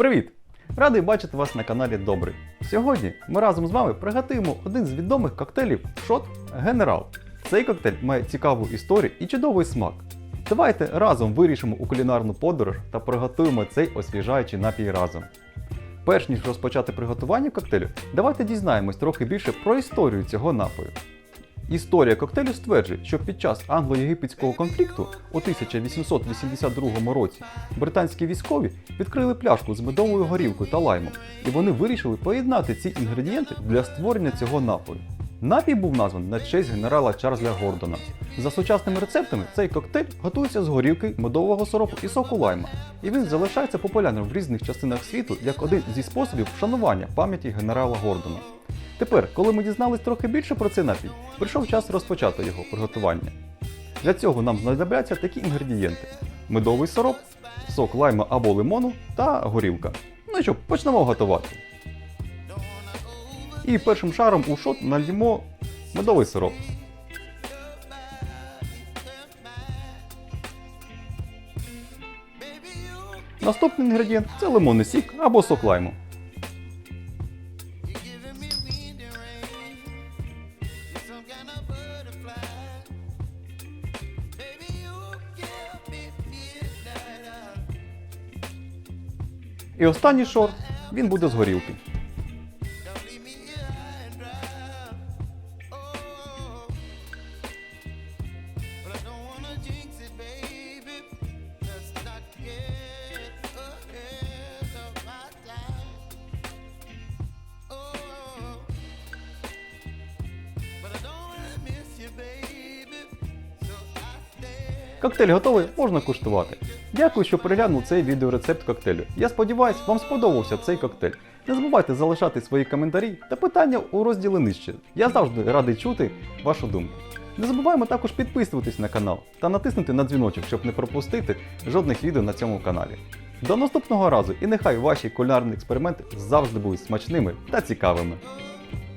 Привіт! Радий бачити вас на каналі Добрий. Сьогодні ми разом з вами приготуємо один з відомих коктейлів Шот Генерал. Цей коктейль має цікаву історію і чудовий смак. Давайте разом вирішимо у кулінарну подорож та приготуємо цей освіжаючий напій разом. Перш ніж розпочати приготування коктейлю, давайте дізнаємось трохи більше про історію цього напою. Історія коктейлю стверджує, що під час англо-єгипетського конфлікту у 1882 році британські військові відкрили пляшку з медовою горілкою та лаймом, і вони вирішили поєднати ці інгредієнти для створення цього напою. Напій був названий на честь генерала Чарльза Гордона. За сучасними рецептами цей коктейль готується з горілки, медового сиропу і соку лайма, і він залишається популярним в різних частинах світу як один зі способів вшанування пам'яті генерала Гордона. Тепер, коли ми дізнались трохи більше про цей напій, прийшов час розпочати його приготування. Для цього нам знадобляться такі інгредієнти: медовий сироп, сок лайма або лимону та горілка. Ну і що, почнемо готувати. І першим шаром у шот нальємо медовий сироп. Наступний інгредієнт це лимонний сік або сок лайму. І останній шорт він буде з горілки. Коктейль готовий, можна куштувати. Дякую, що переглянули цей відеорецепт коктейлю. Я сподіваюся, вам сподобався цей коктейль. Не забувайте залишати свої коментарі та питання у розділі нижче. Я завжди радий чути вашу думку. Не забуваємо також підписуватись на канал та натиснути на дзвіночок, щоб не пропустити жодних відео на цьому каналі. До наступного разу і нехай ваші кулінарні експерименти завжди будуть смачними та цікавими.